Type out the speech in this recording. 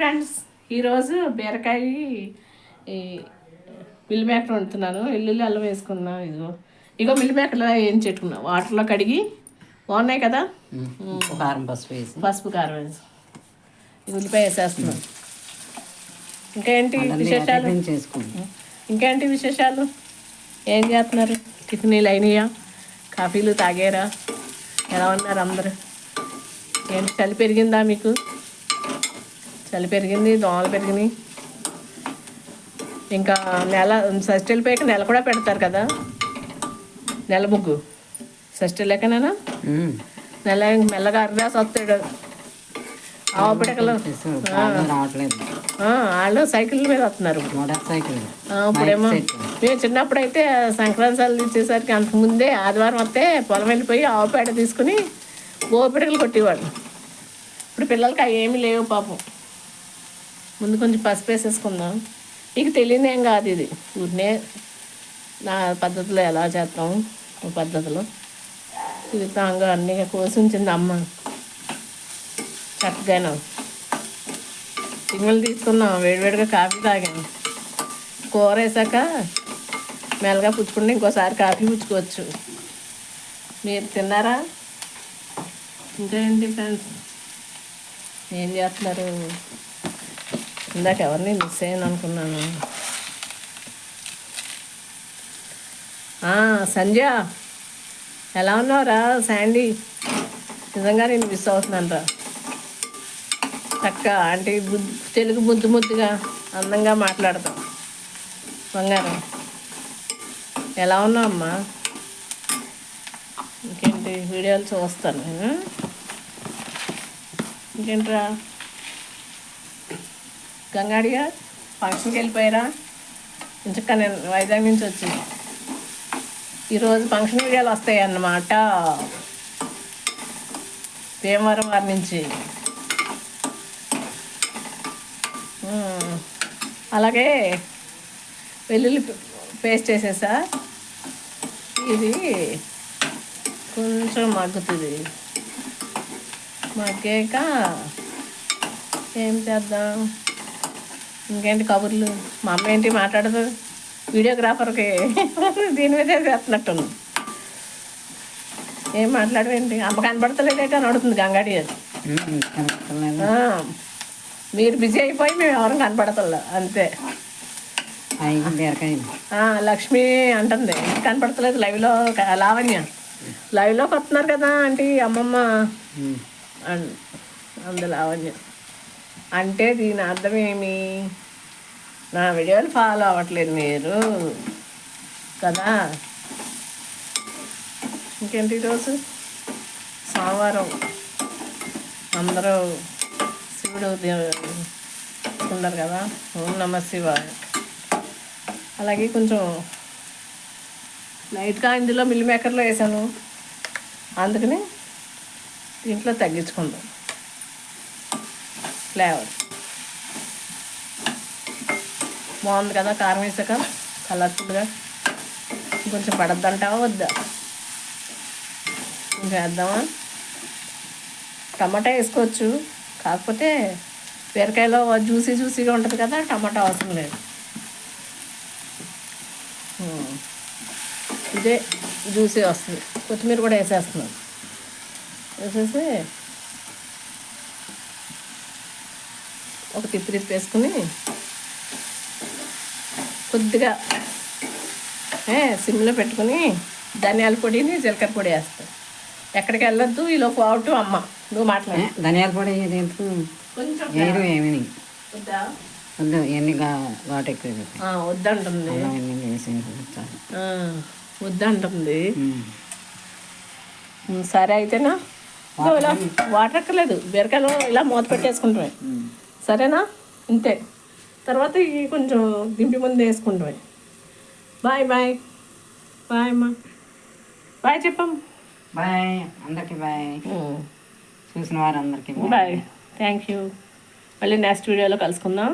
Friends ఈరోజు బీరకాయ ఈ మిల్ మేకర్ వండుతున్నాను. వెల్లుల్లి అల్లం వేసుకున్నా ఇదిగో. ఇగో మిల్ మేకర్లో ఏం చెట్టుకున్నా వాటర్లో కడిగి బాగున్నాయి కదా? కారం పసుపు వేసి. పసుపు కారం వేసి. ఇది ఉల్లిపాయ వేసేస్తున్నాను ఇంకా ఏంటి అలానే విశేషాలు? టిఫిన్ ఇంకేంటి విశేషాలు? ఏం చేస్తున్నారు? టిఫిన్లు అయినాయా? కాఫీలు తాగారా? ఎలా ఉన్నారు అందరూ? ఏంటి చలి పెరిగిందా మీకు? చలి పెరిగింది దోమలు పెరిగినాయి. ఇంకా నెల షష్ఠి వెళ్ళిపోయాక నెల కూడా పెడతారు కదా. నెల ముగ్గు. లేకనేనా? ఉమ్. నెల మెల్లగా అర్రాసి వస్తాడు. ఆవు పిడకలు వాళ్ళు సైకిల్ మీద వస్తున్నారు. ఇప్పుడేమో మేము చిన్నప్పుడు అయితే సంక్రాంతి ఇచ్చేసరికి అంతకుముందే ఆదివారం వస్తే పొలం వెళ్ళిపోయి ఆవు పేడ తీసుకుని గోపిడకలు కొట్టేవాళ్ళు. ఇప్పుడు పిల్లలకి అవి ఏమీ లేవు పాపం. ముందు కొంచెం పసుపు వేసేసుకుందాం. మీకు తెలియదేం కాదు ఇది. ఊరినే నా పద్ధతిలో ఎలా చేస్తాం ఒక పద్ధతిలో. ఇది తాంగా అన్నీ కోసి ఉంచింది అమ్మ. చక్కగాను. సింగిల్ తీసుకున్నాం వేడివేడిగా కాఫీ తాగాను కూర వేసాక మెల్లగా పుచ్చుకుంటే ఇంకోసారి కాఫీ పుచ్చుకోవచ్చు. మీరు తిన్నారా? ఇంకా ఏంటి ఫ్రెండ్స్ ఏం చేస్తున్నారు? ఇందాక ఎవరిని మిస్ అయ్యాను అనుకున్నాను. సంధ్య ఎలా ఉన్నావురా శాండీ? నిజంగా నేను మిస్ అవుతున్నాను రా చక్క అంటే బుద్ధి తెలుగు ముద్దు ముద్దుగా అందంగా మాట్లాడతాం. బంగారం. ఎలా ఉన్నావమ్మా? ఇంకేంటి వీడియోలు చూస్తాను. ఇంకేంట్రా? గంగాడిగా ఫంక్షన్కి వెళ్ళిపోయారా? ఇంచక్క నేను వైజాగ్ నుంచి వచ్చి. ఈరోజు ఫంక్షన్ వీడియోలు వస్తాయి అన్నమాట భీమవరం వారి నుంచి. అలాగే వెల్లుల్లి పేస్ట్ చేసేసా. ఇది కొంచెం మగ్గుతుంది. మగ్గాక ఏం చేద్దాం? ఇంకేంటి కబుర్లు? మా అమ్మ ఏంటి మాట్లాడదు? వీడియోగ్రాఫర్కి దీని మీదే చేస్తున్నట్టుంది ఏం మాట్లాడవేంటి? అమ్మ కనపడతలేదేట అని అడుగుతుంది గంగాడి అది మీరు బిజీ అయిపోయి మేము ఎవరం కనపడతలే అంతే. లక్ష్మి అంటుంది కనపడతలేదు లైవ్లో లావణ్య. లైవ్లోకి వస్తున్నారు కదా అంటే అమ్మమ్మ. అంది లావణ్య. అంటే దీని అర్థం ఏమి? నా వీడియోలు ఫాలో అవ్వట్లేదు మీరు. కదా? ఇంకేంటి ఈరోజు? సోమవారం. అందరూ శివుడు దే- ఉన్నారు కదా? ఓం నమ శివ అలాగే కొంచెం లైట్గా ఇందులో మిల్ మేకర్లో వేసాను. అందుకని దీంట్లో తగ్గించుకుందాం. ఫ్లేవర్. బాగుంది కదా కారం వేసాక? కలర్ఫుల్గా. కొంచెం పడద్దంటావా వద్దా? ఇంకా వేద్దామా? టమాటా వేసుకోవచ్చు. కాకపోతే బీరకాయలో జ్యూసీ జ్యూసీగా ఉంటుంది కదా టమాటా అవసరం లేదు. ఇదే జ్యూసీ వస్తుంది. కొత్తిమీర కూడా వేసేస్తున్నాను. వేసేసి ఒక తిప్పి తిప్పి వేసుకుని కొద్దిగా ఏ సిమ్లో పెట్టుకుని ధనియాల పొడిని జీలకర్ర పొడి వేస్తాను ఎక్కడికి వెళ్ళొద్దు ఈలో పోవటం అమ్మ. నువ్వు మాట్లాడు. ధనియాల పొడి కొంచెం వేరు ఏమీ. వద్దా? ఎన్ని ఎక్కువ వద్దంటుంది. వద్దంటుంది. సరే అయితేనా? వాటర్ ఎక్కర్లేదు బీరకాయలు ఇలా మూత పెట్టేసుకుంటామే ఉమ్. సరేనా? ఇంతే. తర్వాత ఇవి కొంచెం దింపి ముందు వేసుకుంటామే బాయ్ బాయ్. బాయ్ అమ్మా. బాయ్ చెప్పం బాయ్. అందరికి బాయ్. చూసిన వారందరికీ బాయ్. Thank you. మళ్ళీ నెక్స్ట్ వీడియోలో కలుసుకుందాం.